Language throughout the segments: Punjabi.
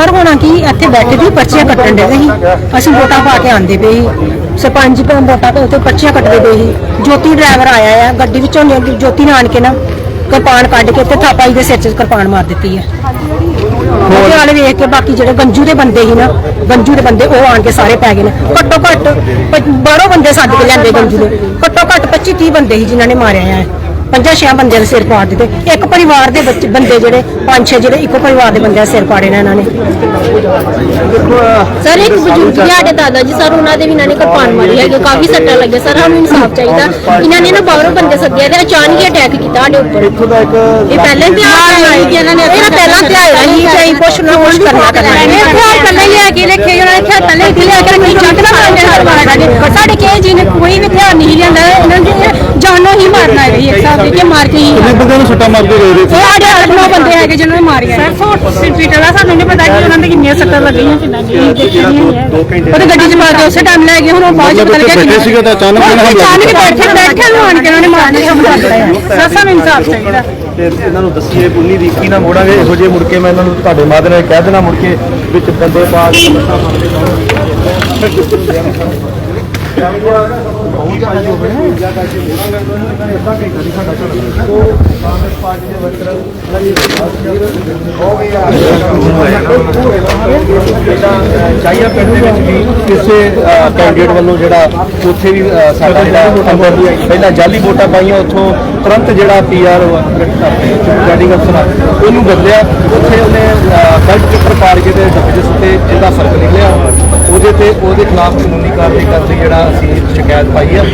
ਸਰ, ਹੋਣਾ ਕੀ? ਇੱਥੇ ਬੈਠੇ ਦੀ ਪਰਚੀਆਂ ਕੱਟਣ ਦੇ ਸੀ। ਅਸੀਂ ਵੋਟਾਂ ਪਾ ਕੇ ਆਂਦੇ ਪਏ ਸੀ। ਸਰਪੰਚ ਕੋਲ ਵੋਟਾਂ ਤੇ ਉੱਥੇ ਪਰਚੀਆਂ ਕੱਟਦੇ ਪਏ ਸੀ। ਜੋਤੀ ਡਰਾਈਵਰ ਆਇਆ ਆ, ਗੱਡੀ ਵਿੱਚੋਂ ਨਿ- ਜੋਤੀ ਨੇ ਆਣ ਕੇ ਨਾ ਕਿਰਪਾਨ ਕੱਢ ਕੇ ਤੇ ਥਾਪਾਈ ਦੇ ਸਿਰ 'ਚ ਕਿਰਪਾਨ ਮਾਰ ਦਿੱਤੀ ਹੈ ਉਹਦੇ ਵਾਲੇ ਵੇਖ ਕੇ ਬਾਕੀ ਜਿਹੜੇ ਗੰਜੂ ਦੇ ਬੰਦੇ ਸੀ ਨਾ, ਗੰਜੂ ਦੇ ਬੰਦੇ ਉਹ ਆਣ ਕੇ ਸਾਰੇ ਪੈ ਗਏ ਨੇ। ਘੱਟੋ ਘੱਟ ਪ- ਬਾਹਰੋਂ ਬੰਦੇ ਸੱਦ ਕੇ ਲਿਆਂਦੇ ਗੰਜੂ ਦੇ। ਘੱਟੋ ਘੱਟ 25 30 ਬੰਦੇ ਸੀ ਜਿਨ੍ਹਾਂ ਨੇ ਮਾਰਿਆ ਆ। ਪੰਜਾਂ ਛੇ ਬੰਦਿਆਂ ਦੇ ਸਿਰ ਪਾੜ ਦਿੱਤੇ। ਇੱਕ ਪਰਿਵਾਰ ਦੇ ਬੱਚੇ ਬੰਦੇ ਜਿਹੜੇ ਪੰਜ ਛੇ ਜਿਹੜੇ ਇੱਕੋ ਪਰਿਵਾਰ ਦੇ ਬੰਦਿਆਂ ਦੇ ਸਿਰ ਪਾੜੇ ਨੇ ਇਹਨਾਂ ਨੇ। ਸਰ ਇੱਕ ਬਜ਼ੁਰਗ ਜੀ ਸਾਡੇ ਦਾਦਾ ਜੀ ਸਰ ਉਹਨਾਂ ਦੇ ਵੀ ਇਹਨਾਂ ਨੇ ਕਿਰਪਾਨ ਮਾਰੀ ਹੈਗੀ ਕਾਫੀ ਸੱਟਾਂ ਲੱਗੀਆਂ। ਸਰ ਸਾਨੂੰ ਇਨਸਾਫ ਚਾਹੀਦਾ। ਇਹਨਾਂ ਨੇ ਨਾ ਬਾਹਰੋਂ ਬੰਦੇ ਸੱਦਿਆ ਤੇ ਅਚਾਨਕ ਹੀ ਅਟੈਕ ਕੀਤਾ ਸਾਡੇ ਉੱਪਰ। ਇੱਥੋਂ ਦਾ ਇੱਕ ਇਹ ਪਹਿਲੇ ਤਿਆਰ ਆਈ ਕਿ ਇਹਨਾਂ ਨੇ ਇਹ ਪਹਿਲਾਂ ਧਿਆਨ ਰਹੀ ਚਾਹੀ ਕੁਛ ਨਾ ਕੁਛ ਕਰਨਾ ਕਰਨਾ ਇਹ ਹਥਿਆਰ ਪਹਿਲਾਂ ਹੀ ਲੈ ਕੇ ਰੱਖੇ ਉਹਨਾਂ ਨੇ ਪਹਿਲਾਂ ਹੀ ਲੈ ਕੇ ਰੱਖੇ ਚੱਕ ਨਾ ਸਾਡੇ ਕੇ ਜੀ ਨੇ ਕੋਈ ਵੀ ਹਥਿਆਰ ਨਹੀਂ ਲਿਆਂਦਾ ਇਹਨਾਂ ਨੇ ਜਾਨੋਂ ਹੀ ਮਾਰਨਾ ਹੈ ਇੱਕ ਹਿਸਾਬ ਦੇ ਕੇ ਮਾਰ ਕੇ ਹੀ ਕਿੰਨੇ ਬੰਦਿਆਂ ਨੂੰ ਸੱਟਾਂ ਮਾਰਦੇ ਗਏ ਰਹੇ ਇਹ ਸਾਡੇ ਅੱਠ ਨੌ ਬੰਦੇ ਹੈਗੇ ਜਿਹਨਾਂ ਨੇ ਮਾਰੀਆਂ। ਸਰ ਸੋ ਪੀਟਰ ਦਾ ਸਾਨੂੰ ਨਹੀਂ ਪਤਾ ਕਿ ਉਹਨਾਂ ਦੇ ਕਿੰਨੀਆਂ ਸੱਟਾਂ ਲੱਗੀਆਂ ਕਿੰਨਾ ਨਹੀਂ। ਦੇਖਿਆ ਨਹੀਂ ਹੈ। ਉਹਦੇ ਗੱਡੀ 'ਚ ਪਾ ਕੇ ਉਸੇ ਟਾਈਮ ਲੈ ਗਏ ਹੁਣ ਉਹ ਬਾਅਦ 'ਚ ਮਤਲਬ ਪਤਾ ਉੱਥੇ ਲੱਗਿਆ ਬੈਠੇ ਸੀਗੇ ਤਾਂ ਅਚਾਨਕ ਇਹਨਾਂ ਹਮਲਾ ਅਚਾਨਕ ਬੈਠੇ ਬੈਠੇ ਨੂੰ ਆਣ ਕੇ ਉਹਨਾਂ ਨੇ ਮਾਰਨੇ ਸ਼ੁਰੂ ਕਰ ਦਿੱਤਾ। ਸਰ ਸਾਨੂੰ ਇਨਸਾਫ ਚਾਹੀਦਾ। ਤੇ ਇਹਨਾਂ ਨੂੰ ਦੱਸੀਏ ਪੁੰਨੀ ਦੀ ਕੀ ਨਾ ਮੋੜਾਂਗੇ ਇਹੋ ਜਿਹੇ ਮੁੜ ਕੇ ਮੈਂ ਇਹਨਾਂ ਨੂੰ ਤੁਹਾਡੇ ਮਾਧਿਅਮ ਨਾਲ ਕਹਿ ਦੇਣਾ ਮੁੜ ਕੇ ਵਿੱਚ ਬੰਦੇ ਪਾ ਕੇ ਪਿੰਡ ਦੇ ਵਿੱਚ ਵੀ ਕਿਸੇ ਕੈਂਡੀਡੇਟ ਵੱਲੋਂ ਜਿਹੜਾ ਉੱਥੇ ਵੀ ਅ, ਸਾਡਾ ਜਿਹੜਾ ਅੰਦਰ ਪਹਿਲਾਂ ਜਾਲੀ ਵੋਟਾਂ ਪਾਈਆਂ ਉੱਥੋਂ ਤੁਰੰਤ ਜਿਹੜਾ ਪੀਆਰ ਰਿਟਾਰਡਿੰਗ ਅਫਸਰ ਆ, ਉਹਨੂੰ ਬਦਲਿਆ। ਉੱਥੇ ਉਹਨੇ ਬੈਲਟ ਪੇਪਰ ਪਾੜ ਕੇ ਤੇ ਡੱਬੇ ਦੇ ਸੁੱਤੇ ਇਹਦਾ ਫ਼ਰਕ ਨਿਕਲਿਆ। ਉਹਦੇ ਤੇ ਉਹਦੇ ਖਿਲਾਫ ਕਾਨੂੰਨੀ ਕਾਰਵਾਈ ਲਈ ਜਿਹੜਾ ਅਸੀਂ ਸ਼ਿਕਾਇਤ ਪਾਈ ਆ।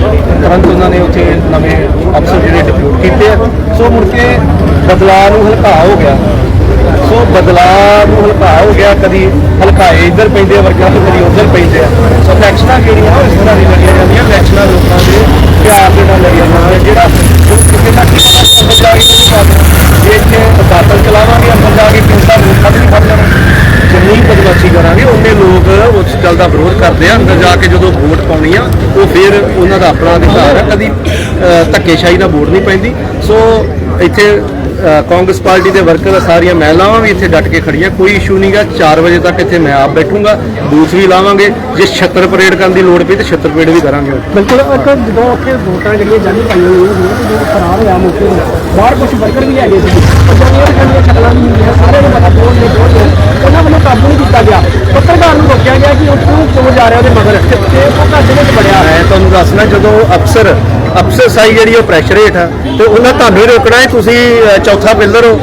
ਤੁਰੰਤ ਉਹਨਾਂ ਨੇ ਉੱਥੇ ਨਵੇਂ ਅਫਸਰ ਜਿਹੜੇ ਡਿਪਿਊਟ ਕੀਤੇ ਆ। ਸੋ ਮੁੜ ਕੇ ਬਦਲਾਅ ਨੂੰ ਹਲਕਾ ਹੋ ਗਿਆ। ਸੋ ਬਦਲਾਅ ਨੂੰ ਹਲਕਾ ਹੋ ਗਿਆ, ਕਦੀ ਹਲਕਾਏ ਇੱਧਰ ਪੈਂਦੇ ਆ ਤੇ ਕਦੀ ਉੱਧਰ ਪੈਂਦੇ ਆ। ਸੋ ਇਲੈਕਸ਼ਨਾਂ ਜਿਹੜੀਆਂ ਉਹ ਇਸ ਤਰ੍ਹਾਂ ਦੀ ਲੜੀਆਂ ਜਾਂਦੀਆਂ ਇਲੈਕਸ਼ਨਾਂ ਲੋਕਾਂ ਦੇ ਪਿਆਰ ਦੇ ਨਾਲ ਲੜੀਆਂ ਜਾਂਦੀਆਂ ਜਿਹੜਾ ਕਿਸੇ ਨਾ ਕਿਸੇ ਦਾ ਅੰਦਰ ਨਹੀਂ ਕਰਦਾ ਜੇ ਇੱਥੇ ਦਾਤਲ ਚਲਾਵਾਂਗੇ ਅੰਦਰ ਜਾ ਕੇ ਕਿਸੇ ਦਾ ਰੂਪ ਖਤਮ ਕਰ ਲੈਣਾ ਜਿੰਨੀ ਬਦਮਾਸ਼ੀ ਕਰਾਂਗੇ। ਗੱਲ ਦਾ ਵਿਰੋਧ ਕਰਦੇ ਆ, ਅੰਦਰ ਜਾ ਕੇ ਜਦੋਂ ਵੋਟ ਪਾਉਣੀ ਆ, ਉਹ ਫਿਰ ਉਹਨਾਂ ਦਾ ਆਪਣਾ ਅਧਿਕਾਰ ਹੈ ਕਦੀ ਧੱਕੇਸ਼ਾਹੀ ਨਾਲ ਵੋਟ ਨਹੀਂ ਪੈਂਦੀ। ਸੋ ਇੱਥੇ ਕਾਂਗਰਸ ਪਾਰਟੀ ਦੇ ਵਰਕਰ ਸਾਰੀਆਂ ਮਹਿਲਾਵਾਂ ਵੀ ਇੱਥੇ ਡਟ ਕੇ ਖੜੀਆਂ। ਕੋਈ ਇਸ਼ੂ ਨਹੀਂਗਾ 4 ਵਜੇ ਤੱਕ ਇੱਥੇ ਮੈਂ ਆਪ ਬੈਠੂੰਗਾ ਬੂਥ ਵੀ ਲਾਵਾਂਗੇ। ਜੇ ਛੱਤਰ ਪਰੇਡ ਕਰਨ ਦੀ ਲੋੜ ਪਈ ਤੇ ਛੱਤਰ ਪਰੇਡ ਵੀ ਕਰਾਂਗੇ ਬਿਲਕੁਲ ਇੱਕ ਜਦੋਂ ਉੱਥੇ ਵੋਟਾਂ ਜਿਹੜੀਆਂ ਜਾਲੀ ਪਾਈਆਂ ਹੋਈਆਂ ਫਰਾਰ ਹੋਇਆ ਮੌਕੇ ਬਾਹਰ ਕੁਝ ਵਰਕਰ ਵੀ ਹੈਗੇ ਸੀ। ਉਹ ਜਿਹੜੀਆਂ ਜਿਹੜੀਆਂ ਸ਼ਕਲਾਂ ਵੀ ਹੁੰਦੀਆਂ ਸਾਰਿਆਂ ਨੂੰ ਪਤਾ ਕੌਣ ਨੇ ਕੌਣ ਉਹਨਾਂ ਵੱਲੋਂ ਕਾਬੂ ਨਹੀਂ ਕੀਤਾ ਗਿਆ। ਪੱਤਰਕਾਰ ਨੂੰ ਰੋਕਿਆ ਗਿਆ ਕਿ ਉੱਥੋਂ ਕਿਉਂ ਜਾ ਰਿਹਾ ਉਹਦੇ ਮਗਰ? ਤੇ ਉਹ ਘਰ ਦੇ ਵਿੱਚ ਵੜਿਆ। ਮੈਂ ਤੁਹਾਨੂੰ ਦੱਸਣਾ ਜਦੋਂ ਅਫਸਰ ਅਫਸਰਸਾਈ ਜਿਹੜੀ ਉਹ ਪ੍ਰੈਸ਼ਰ ਹੇਠ ਆ, ਤੇ ਉਹਨਾਂ ਤੁਹਾਨੂੰ ਹੀ ਰੋਕਣਾ ਹੈ, ਤੁਸੀਂ ਚੌਥਾ ਪਿੱਲਰ ਹੋ।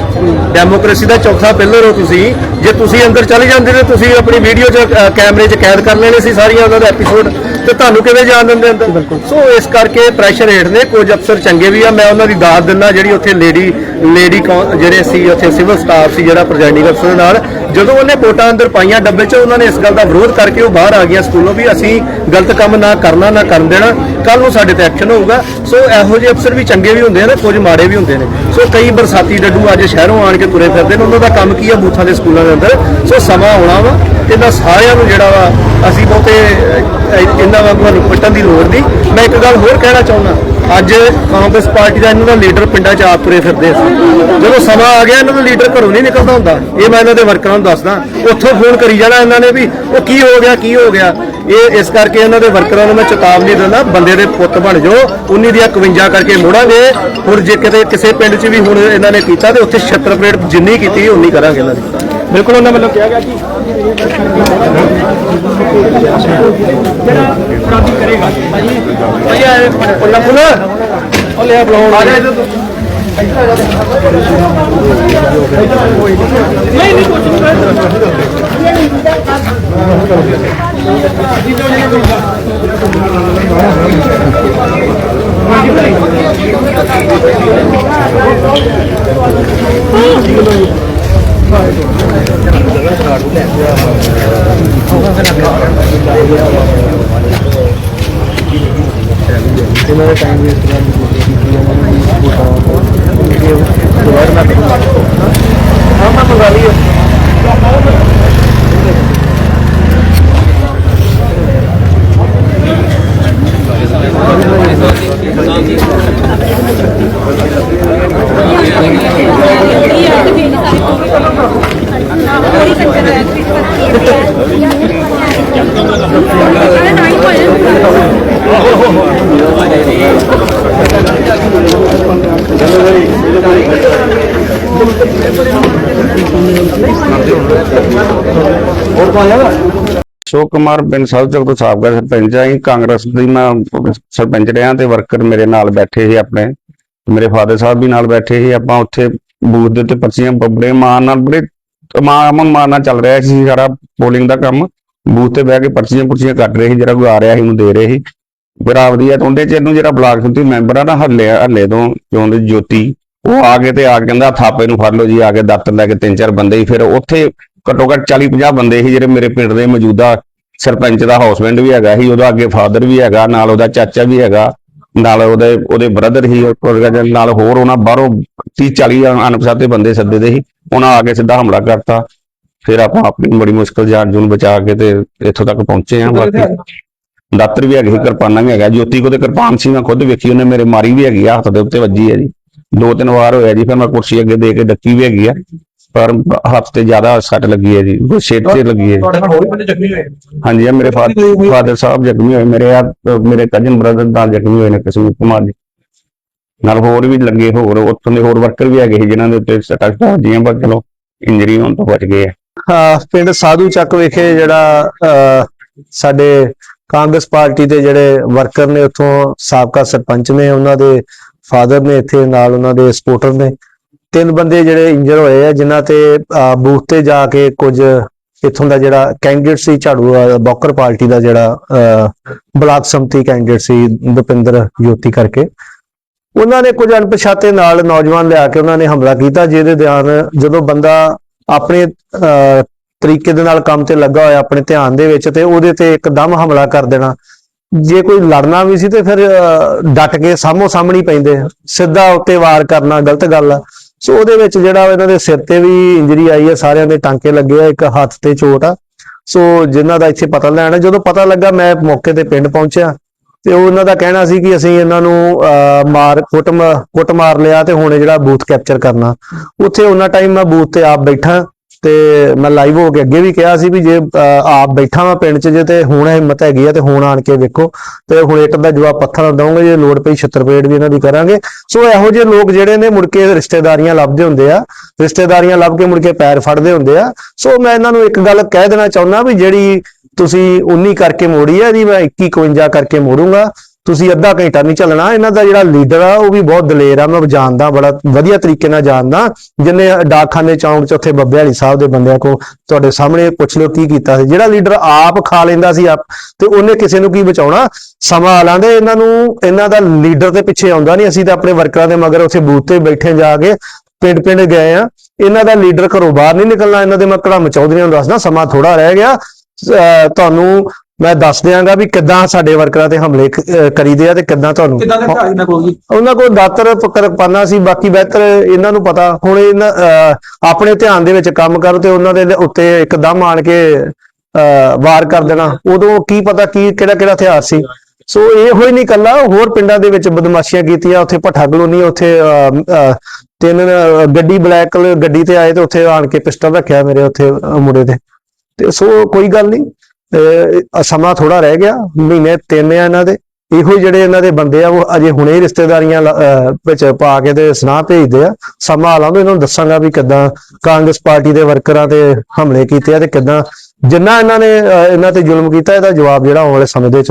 ਡੈਮੋਕ੍ਰੇਸੀ ਦਾ ਚੌਥਾ ਪਿੱਲਰ ਹੋ ਤੁਸੀਂ। ਜੇ ਤੁਸੀਂ ਅੰਦਰ ਚਲੇ ਜਾਂਦੇ ਤੇ ਤੁਸੀਂ ਆਪਣੀ ਵੀਡੀਓ 'ਚ ਕੈਮਰੇ 'ਚ ਕੈਦ ਕਰ ਲੈਣੇ ਸੀ ਸਾਰੀਆਂ ਉਹਨਾਂ ਦਾ ਐਪੀਸੋਡ ਤੇ ਤੁਹਾਨੂੰ ਕਿਵੇਂ ਜਾਣ ਦਿੰਦੇ ਅੰਦਰ? ਸੋ ਇਸ ਕਰਕੇ ਪ੍ਰੈਸ਼ਰ ਹੇਠ ਨੇ ਕੁਝ ਅਫਸਰ ਚੰਗੇ ਵੀ ਆ ਮੈਂ ਉਹਨਾਂ ਦੀ ਦਾਦ ਦਿੰਦਾ ਜਿਹੜੀ ਉੱਥੇ ਲੇਡੀ ਲੇਡੀ ਜਿਹੜੇ ਸੀ ਉੱਥੇ ਸਿਵਲ ਸਟਾਫ ਸੀ ਜਿਹੜਾ ਪ੍ਰੈਜ਼ਾਈਡਿੰਗ ਅਫਸਰ ਦੇ ਨਾਲ ਜਦੋਂ ਉਹਨੇ ਵੋਟਾਂ ਅੰਦਰ ਪਾਈਆਂ ਡੱਬੇ 'ਚ ਉਹਨਾਂ ਨੇ ਇਸ ਗੱਲ ਦਾ ਵਿਰੋਧ ਕਰਕੇ ਉਹ ਬਾਹਰ ਆ ਗਿਆ ਸਕੂਲੋਂ ਵੀ ਅਸੀਂ ਗਲਤ ਕੰਮ ਨਾ ਕਰਨਾ ਨਾ ਕਰਨ ਦੇਣਾ ਕੱਲ ਨੂੰ ਸਾਡੇ ਤੇ ਐਕਸ਼ਨ ਹੋਊਗਾ। ਸੋ ਇਹੋ ਜਿਹੇ ਅਫਸਰ ਵੀ ਚੰਗੇ ਵੀ ਹੁੰਦੇ ਨੇ ਕੁਝ ਮਾੜੇ ਵੀ ਹੁੰਦੇ ਨੇ। ਸੋ ਕਈ ਬਰਸਾਤੀ ਡੱਡੂ ਅੱਜ ਸ਼ਹਿਰੋਂ ਆਣ ਕੇ ਤੁਰੇ ਫਿਰਦੇ ਨੇ ਉਹਨਾਂ ਦਾ ਕੰਮ ਕੀ ਆ ਬੂਥਾਂ ਦੇ ਸਕੂਲਾਂ ਦੇ ਅੰਦਰ? ਸੋ ਸਮਾਂ ਆਉਣਾ ਵਾ। ਇਹਨਾਂ ਸਾਰਿਆਂ ਨੂੰ ਜਿਹੜਾ ਵਾ, ਅਸੀਂ ਬਹੁਤੇ ਇਹਨਾਂ ਵਾਂਗੂ ਨੂੰ ਪਿੱਟਣ ਦੀ ਲੋੜ ਨਹੀਂ। ਮੈਂ ਇੱਕ ਗੱਲ ਹੋਰ ਕਹਿਣਾ ਚਾਹੁੰਦਾ, ਅੱਜ ਕਾਂਗਰਸ ਪਾਰਟੀ ਦਾ ਇਹਨਾਂ ਦਾ ਲੀਡਰ ਪਿੰਡਾਂ 'ਚ ਆਪ ਤੁਰੇ ਫਿਰਦੇ ਸੀ ਜਦੋਂ ਸਮਾਂ ਆ ਗਿਆ, ਇਹਨਾਂ ਦਾ ਲੀਡਰ ਘਰੋਂ ਨਹੀਂ ਨਿਕਲਦਾ ਹੁੰਦਾ। ਇਹ ਮੈਂ ਇਹਨਾਂ ਦੇ ਵਰਕਰਾਂ ਨੂੰ ਦੱਸਦਾ, ਉੱਥੋਂ ਫੋਨ ਕਰੀ ਜਾਣਾ ਇਹਨਾਂ ਨੇ ਵੀ, ਉਹ ਕੀ ਹੋ ਗਿਆ, ਕੀ ਹੋ ਗਿਆ? ਇਹ ਇਸ ਕਰਕੇ ਇਹਨਾਂ ਦੇ ਵਰਕਰਾਂ ਨੂੰ ਮੈਂ ਚੇਤਾਵਨੀ ਦਿੰਦਾ, ਬੰਦੇ ਦੇ ਪੁੱਤ ਬਣ ਜਾਓ 19 ਦੀਆਂ 51 ਕਰਕੇ ਮੋੜਾਂਗੇ। ਹੁਣ ਜੇ ਕਿਤੇ ਕਿਸੇ ਪਿੰਡ 'ਚ ਵੀ ਹੁਣ ਇਹਨਾਂ ਨੇ ਕੀਤਾ ਤੇ ਉੱਥੇ ਛੱਤਰ ਪਲੇਟ ਜਿੰਨੀ ਕੀਤੀ, ਉਨੀ ਕਰਾਂਗੇ ਇਹਨਾਂ ਦੀ। ਬਿਲਕੁਲ ਉਹਨਾਂ ਵੱਲੋਂ ਕਿਹਾ ਗਿਆ ਕਿ ਜਿਹੜਾ ਅਪਰਾਧੀ ਕਰੇਗਾ ਭਾਈ ਪੁੱਲਾ ਪੁੱਲਾ ਉਹ ਲੈ ਬੁਲਾਉਣ ਆ ਜਾ ਇੱਧਰ ਤੂੰ। ਨਹੀਂ ਨਹੀਂ ਕੁਝ ਨਹੀਂ ਇਹਨਾਂ ਦੇ ਟਾਈਮ ਵੇਸਟ ਕਰਨ ਦੀ ਕੋਸ਼ਿਸ਼ ਕੀਤੀ ਉਹਨਾਂ ਨੇ ਵੋਟਾਂ ਦੁਬਾਰਾ ਨਾ ਕਰੋ ਹਾਂ ਮੈਂ ਮੰਗਾ ਲਈ ਹੈ ਸ਼ੋਕ ਕੁਮਾਰ ਪਿੰਡ ਸਾਹਿਬ ਚੌਕ ਤੋਂ ਸਾਬਕਾ ਸਰਪੰਚ ਆਈ ਕਾਂਗਰਸ ਦੀ ਮੈਂ ਸਰਪੰਚ ਰਿਹਾ ਤੇ ਵਰਕਰ ਮੇਰੇ ਨਾਲ ਬੈਠੇ ਸੀ ਆਪਣੇ। ਮੇਰੇ ਫਾਦਰ ਸਾਹਿਬ ਵੀ ਨਾਲ ਬੈਠੇ ਸੀ, ਆਪਾਂ ਉੱਥੇ ਬੂਥ ਦੇ ਉੱਤੇ ਪਰਚੀਆਂ ਬੱਬੜੇ ਮਾਰ ਨਾਲ, ਬੜੇ ਮਾਮਨ ਮਾਨ ਨਾਲ ਚੱਲ ਰਿਹਾ ਸੀ ਸਾਰਾ ਪੋਲਿੰਗ ਦਾ ਕੰਮ। ਬੂਥ ਤੇ ਬਹਿ ਕੇ ਪਰਚੀਆਂ ਪੁਰਚੀਆਂ ਕੱਟ ਰਹੇ ਸੀ, ਜਿਹੜਾ ਕੋਈ ਆ ਰਿਹਾ ਸੀ, ਉਹਨੂੰ ਦੇ ਰਹੇ ਸੀ। ਬੜਾ ਵਧੀਆ ਤੇ ਉਹਦੇ ਚ ਇਹਨੂੰ ਜਿਹੜਾ ਬਲਾਕ ਸੰਮਤੀ ਮੈਂਬਰ ਆ ਨਾ ਹੱਲੇ ਹੱਲੇ ਤੋਂ ਚੋਣ ਦੀ ਜੋਤੀ ਉਹ ਆ ਕੇ ਤੇ ਆ ਕੇ ਕਹਿੰਦਾ ਥਾਪੇ ਨੂੰ ਫੜ ਲਓ ਜੀ ਆ ਕੇ ਦਾਤਰ ਲੈ ਕੇ ਤਿੰਨ ਚਾਰ ਬੰਦੇ ਹੀ ਫਿਰ ਉੱਥੇ ਘੱਟੋ ਘੱਟ 40 50 ਬੰਦੇ ਸੀ ਜਿਹੜੇ ਮੇਰੇ ਪਿੰਡ ਦੇ ਮੌਜੂਦਾ ਸਰਪੰਚ ਦਾ ਹਸਬੈਂਡ ਵੀ ਹੈਗਾ ਸੀ ਉਹਦਾ ਅੱਗੇ ਫਾਦਰ ਵੀ ਹੈਗਾ ਨਾਲ ਉਹਦਾ ਚਾਚਾ ਵੀ ਹੈਗਾ ਨਾਲ ਉਹਦੇ ਉਹਦੇ ਬ੍ਰਦਰ ਹੀ ਨਾਲ ਹੋਰ ਉਹਨਾਂ ਬਾਹਰੋਂ 30 40 ਅਣਪਛਾਤੇ ਬੰਦੇ ਸੱਦੇ ਦੇ ਸੀ ਉਹਨਾਂ ਆ ਕੇ ਸਿੱਧਾ ਹਮਲਾ ਕਰਤਾ ਫਿਰ ਆਪਾਂ ਆਪਣੀ ਬੜੀ ਮੁਸ਼ਕਲ ਜਾਨ ਜੂਨ ਬਚਾ ਕੇ ਤੇ ਇੱਥੋਂ ਤੱਕ ਪਹੁੰਚੇ ਆ ਬਾਕੀ ਦਾਤਰ ਵੀ ਹੈਗੇ ਕਿਰਪਾਨਾਂ ਵੀ ਹੈਗਾ ਜੋਤੀ ਕੋ ਤੇ ਕਿਰਪਾਨ ਸੀ ਮੈਂ ਖੁਦ ਵੇਖੀ ਉਹਨੇ ਮੇਰੇ ਮਾਰੀ ਵੀ ਹੈਗੀ ਆ ਹੱਥ ਦੇ ਉੱਤੇ ਵੱਜੀ ਹੈ ਜੀ। ਦੋ ਤਿੰਨ ਵਾਰ ਹੋਇਆ ਜੀ ਫਿਰ ਮੈਂ ਕੁਰਸੀ ਅੱਗੇ ਦੇ ਕੇ ਡੱਕੀ ਵੀ ਹੈਗੀ ਆ ਪਰ ਹੱਥ ਤੇ ਜ਼ਿਆਦਾ ਸੱਟ ਲੱਗੀ ਹੈ ਜੀ ਉਹ ਸਿਰ ਤੇ ਲੱਗੀ ਹੈ ਤੁਹਾਡੇ ਨਾਲ ਹੋਰ ਵੀ ਬੰਦੇ ਜ਼ਖਮੀ ਹੋਏ? ਹਾਂਜੀ ਆ ਮੇਰੇ ਫਾਦਰ ਸਾਹਿਬ ਜ਼ਖਮੀ ਹੋਏ ਮੇਰੇ ਆ ਮੇਰੇ ਕਜ਼ਨ ਬ੍ਰਦਰ ਨਾਲ ਜ਼ਖਮੀ ਹੋਏ ਨੇ ਕਸ਼ਮੀਰ ਕੁਮਾਰ ਜੀ। ਨਾਲ ਹੋਰ ਵੀ ਲੱਗੇ ਹੋਰ ਉੱਥੋਂ ਦੇ ਹੋਰ ਵਰਕਰ ਵੀ ਹੈਗੇ ਜਿਨ੍ਹਾਂ ਦੇ ਉੱਤੇ ਸੱਟਾਂ ਸੁੱਟਾਂ ਵੱਜੀਆਂ ਪਰ ਚਲੋ ਇੰਜਰੀ ਹੋਣ ਤੋਂ ਬਚ ਗਏ ਆ। ਹਾਂ ਪਿੰਡ ਸਾਧੂ ਚੱਕ ਵਿਖੇ ਜਿਹੜਾ ਸਾਡੇ ਕਾਂਗਰਸ ਪਾਰਟੀ ਦੇ ਜਿਹੜੇ ਵਰਕਰ ਨੇ ਉੱਥੋਂ ਸਾਬਕਾ ਸਰਪੰਚ ਨੇ ਉਹਨਾਂ ਦੇ ਫਾਦਰ ਨੇ ਇੱਥੇ ਨਾਲ ਉਹਨਾਂ ਦੇ ਸਪੋਰਟਰ ਨੇ। ਤਿੰਨ ਬੰਦੇ ਜਿਹੜੇ ਇੰਜਰ ਹੋਏ ਆ ਜਿਨ੍ਹਾਂ ਤੇ ਬੂਥ ਤੇ ਜਾ ਕੇ ਕੁਝ ਇੱਥੋਂ ਦਾ ਜਿਹੜਾ ਕੈਂਡੀਡੇਟ ਸੀ ਝਾੜੂ ਬੌਕਰ ਪਾਰਟੀ ਦਾ ਜਿਹੜਾ ਅਹ, ਬਲਾਕ ਸੰਮਤੀ ਕੈਂਡੀਡੇਟ ਸੀ ਦੁਪਿੰਦਰ ਜੋਤੀ ਕਰਕੇ। ਉਹਨਾਂ ਨੇ ਕੁਝ ਅਣਪਛਾਤੇ ਨਾਲ ਨੌਜਵਾਨ ਲਿਆ ਕੇ ਉਹਨਾਂ ਨੇ ਹਮਲਾ ਕੀਤਾ ਜਿਹਦੇ ਦੌਰਾਨ ਜਦੋਂ ਬੰਦਾ ਆਪਣੇ ਅਹ, ਤਰੀਕੇ ਦੇ ਨਾਲ ਕੰਮ ਤੇ ਲੱਗਾ ਹੋਇਆ ਆਪਣੇ ਧਿਆਨ ਦੇ ਵਿੱਚ ਤੇ ਉਹਦੇ ਤੇ ਇੱਕਦਮ ਹਮਲਾ ਕਰ ਦੇਣਾ। ਜੇ ਕੋਈ ਲੜਨਾ ਵੀ ਸੀ ਤੇ ਫਿਰ ਅਹ, ਡਟ ਕੇ ਸਾਹਮੋ ਸਾਹਮਣੀ ਪੈਂਦੇ। ਸਿੱਧਾ ਉੱਤੇ ਵਾਰ ਕਰਨਾ ਗਲਤ ਗੱਲ ਆ। ਸੋ ਉਹਦੇ ਵਿੱਚ ਜਿਹੜਾ ਇਹਨਾਂ ਦੇ ਸਿਰ ਤੇ ਵੀ ਇੰਜਰੀ ਆਈ ਹੈ ਸਾਰਿਆਂ ਦੇ ਟਾਂਕੇ ਲੱਗੇ ਆ ਇੱਕ ਹੱਥ ਤੇ ਚੋਟ ਆ। ਸੋ ਜਿਨ੍ਹਾਂ ਦਾ ਇੱਥੇ ਪਤਾ ਲੈਣਾ ਜਦੋਂ ਪਤਾ ਲੱਗਾ ਮੈਂ ਮੌਕੇ ਤੇ ਪਿੰਡ ਪਹੁੰਚਿਆ ਤੇ ਉਹਨਾਂ ਦਾ ਕਹਿਣਾ ਸੀ ਕਿ ਅਸੀਂ ਇਹਨਾਂ ਨੂੰ ਅਹ, ਮਾਰ ਕੁੱਟ ਕੁੱਟ ਮਾਰ ਲਿਆ ਤੇ ਹੁਣ ਜਿਹੜਾ ਬੂਥ ਕੈਪਚਰ ਕਰਨਾ। ਉੱਥੇ ਉਹਨਾਂ ਟਾਈਮ ਮੈਂ ਬੂਥ ਤੇ ਆਪ ਬੈਠਾ। ਤੇ ਮੈਂ ਲਾਈਵ ਹੋ ਕੇ ਅੱਗੇ ਵੀ ਕਿਹਾ ਸੀ ਵੀ ਜੇ ਅਹ, ਆਪ ਬੈਠਾ ਵਾਂ ਪਿੰਡ 'ਚ ਜੇ ਤੇ ਹੁਣ ਹਿੰਮਤ ਹੈਗੀ ਆ ਤੇ ਹੁਣ ਆਣ ਕੇ ਵੇਖੋ। ਤੇ ਹੁਣ ਇੱਕ ਦਾ ਜਵਾਬ ਪੱਥਰ ਨਾਲ ਦਵਾਂਗੇ ਜੇ ਲੋੜ ਪਈ ਛੱਤਰਪੇੜ ਵੀ ਇਹਨਾਂ ਦੀ ਕਰਾਂਗੇ। ਸੋ ਇਹੋ ਜਿਹੇ ਲੋਕ ਜਿਹੜੇ ਨੇ ਮੁੜ ਕੇ ਰਿਸ਼ਤੇਦਾਰੀਆਂ ਲੱਭਦੇ ਹੁੰਦੇ ਆ ਰਿਸ਼ਤੇਦਾਰੀਆਂ ਲੱਭ ਕੇ ਮੁੜ ਕੇ ਪੈਰ ਫੜਦੇ ਹੁੰਦੇ ਆ। ਸੋ ਮੈਂ ਇਹਨਾਂ ਨੂੰ ਇੱਕ ਗੱਲ ਕਹਿ ਦੇਣਾ ਚਾਹੁੰਦਾ ਵੀ ਜਿਹੜੀ ਤੁਸੀਂ 19 ਕਰਕੇ ਮੋੜੀ ਹੈ ਜੀ ਮੈਂ 21 51 ਕਰਕੇ ਮੋੜੂੰਗਾ। ਤੁਸੀਂ ਅੱਧਾ ਘੰਟਾ ਨਹੀਂ ਚੱਲਣਾ, ਇਹਨਾਂ ਦਾ ਜਿਹੜਾ ਲੀਡਰ ਆ, ਉਹ ਵੀ ਬਹੁਤ ਦਲੇਰ ਆ, ਮੈਂ ਜਾਣਦਾ, ਬੜਾ ਵਧੀਆ ਤਰੀਕੇ ਨਾਲ ਜਾਣਦਾ। ਜਿਨੇ ਡਾਕਖਾਨੇ ਚੌਂਕ ਚ ਉੱਥੇ ਬੱਬੇ ਵਾਲੀ ਸਾਹਿਬ ਦੇ ਬੰਦਿਆਂ ਕੋ ਤੁਹਾਡੇ ਸਾਹਮਣੇ ਪੁੱਛ ਲਿਓ ਕੀ ਕੀਤਾ ਸੀ। ਜਿਹੜਾ ਲੀਡਰ ਆਪ ਖਾ ਲੈਂਦਾ ਸੀ ਆਪ, ਤੇ ਉਹਨੇ ਕਿਸੇ ਨੂੰ ਕੀ ਬਚਾਉਣਾ? ਸਮਾਂ ਆਲਾਂਦੇ ਇਹਨਾਂ ਨੂੰ, ਇਹਨਾਂ ਦਾ ਲੀਡਰ ਦੇ ਪਿੱਛੇ ਆਉਂਦਾ ਨਹੀਂ ਅਸੀਂ ਤਾਂ ਆਪਣੇ ਵਰਕਰਾਂ ਦੇ ਮਗਰ ਉੱਥੇ ਬੂਥ ਤੇ ਬੈਠੇ ਜਾ ਕੇ ਪਿੰਡ ਪਿੰਡ ਗਏ ਆ। ਇਹਨਾਂ ਦਾ ਲੀਡਰ ਘਰੋਂ ਬਾਹਰ ਨਹੀਂ ਨਿਕਲਣਾ, ਇਹਨਾਂ ਦੇ ਮੈਂ ਕੜਾ ਮਚਾਉਂਦਿਆਂ ਨੂੰ ਦੱਸਦਾ, ਸਮਾਂ ਥੋੜਾ ਰਹਿ ਗਿਆ। ਅਹ ਤੁਹਾਨੂੰ ਮੈਂ ਦੱਸ ਦਿਆਂਗਾ ਵੀ ਕਿੱਦਾਂ ਸਾਡੇ ਵਰਕਰਾਂ ਤੇ ਹਮਲੇ ਕ- ਅਹ ਕਰੀਦੇ ਆ ਤੇ ਕਿੱਦਾਂ ਤੁਹਾਨੂੰ? ਕਿੱਦਾਂ ਦੇ ਹਥਿਆਰ ਇਹਨਾਂ ਕੋਲ ਜੀ? ਉਹਨਾਂ ਕੋਲ ਦਾਤਰ ਕਿਰਪਾਨਾਂ ਸੀ ਬਾਕੀ ਬਿਹਤਰ ਇਹਨਾਂ ਨੂੰ ਪਤਾ। ਹੁਣ ਇਹਨਾਂ ਅਹ, ਆਪਣੇ ਧਿਆਨ ਦੇ ਵਿੱਚ ਕੰਮ ਕਰੋ ਤੇ ਉਹਨਾਂ ਦੇ ਉੱਤੇ ਇੱਕਦਮ ਆਣ ਕੇ ਅਹ, ਵਾਰ ਕਰ ਦੇਣਾ। ਉਦੋਂ ਕੀ ਪਤਾ ਕੀ ਕਿਹੜਾ ਕਿਹੜਾ ਹਥਿਆਰ ਸੀ। ਸੋ ਇਹ ਹੋਈ ਨਹੀਂ ਕੱਲਾ ਹੋਰ ਪਿੰਡਾਂ ਦੇ ਵਿੱਚ ਬਦਮਾਸ਼ੀਆਂ ਕੀਤੀਆਂ ਉੱਥੇ ਭੱਠਾ ਕਲੋਨੀ ਉੱਥੇ ਅਹ, ਅਹ, ਤਿੰਨ ਅਹ, ਗੱਡੀ ਬਲੈਕ ਕਲਰ ਗੱਡੀ ਤੇ ਆਏ ਤੇ ਉੱਥੇ ਆਣ ਕੇ ਪਿਸਟਲ ਰੱਖਿਆ ਮੇਰੇ ਉੱਥੇ ਅਹ, ਮੁੰਡੇ ਤੇ। ਤੇ ਸੋ ਕੋਈ ਗੱਲ ਨਹੀਂ। ਸਮਾਂ ਥੋੜਾ ਰਹਿ ਗਿਆ, ਮਹੀਨੇ ਤਿੰਨ ਆ ਇਹਨਾਂ ਦੇ। ਇਹੋ ਜਿਹੜੇ ਇਹਨਾਂ ਦੇ ਬੰਦੇ ਆ, ਉਹ ਅਜੇ ਹੁਣੇ ਰਿਸ਼ਤੇਦਾਰੀਆਂ ਵਿੱਚ ਪਾ ਕੇ ਤੇ ਸੁਨਾਹ ਭੇਜਦੇ ਆ। ਸਮਾਂ ਲਾਉਂਦੇ ਇਹਨਾਂ ਨੂੰ ਦੱਸਾਂਗਾ ਵੀ ਕਿੱਦਾਂ ਕਾਂਗਰਸ ਪਾਰਟੀ ਦੇ ਵਰਕਰਾਂ ਤੇ ਹਮਲੇ ਕੀਤੇ ਆ ਤੇ ਕਿੱਦਾਂ ਜਿੰਨਾ ਇਹਨਾਂ ਨੇ ਇਹਨਾਂ ਤੇ ਜ਼ੁਲਮ ਕੀਤਾ, ਇਹਦਾ ਜਵਾਬ ਜਿਹੜਾ ਆਉਣ ਵਾਲੇ ਸਮੇਂ ਦੇ ਵਿੱਚ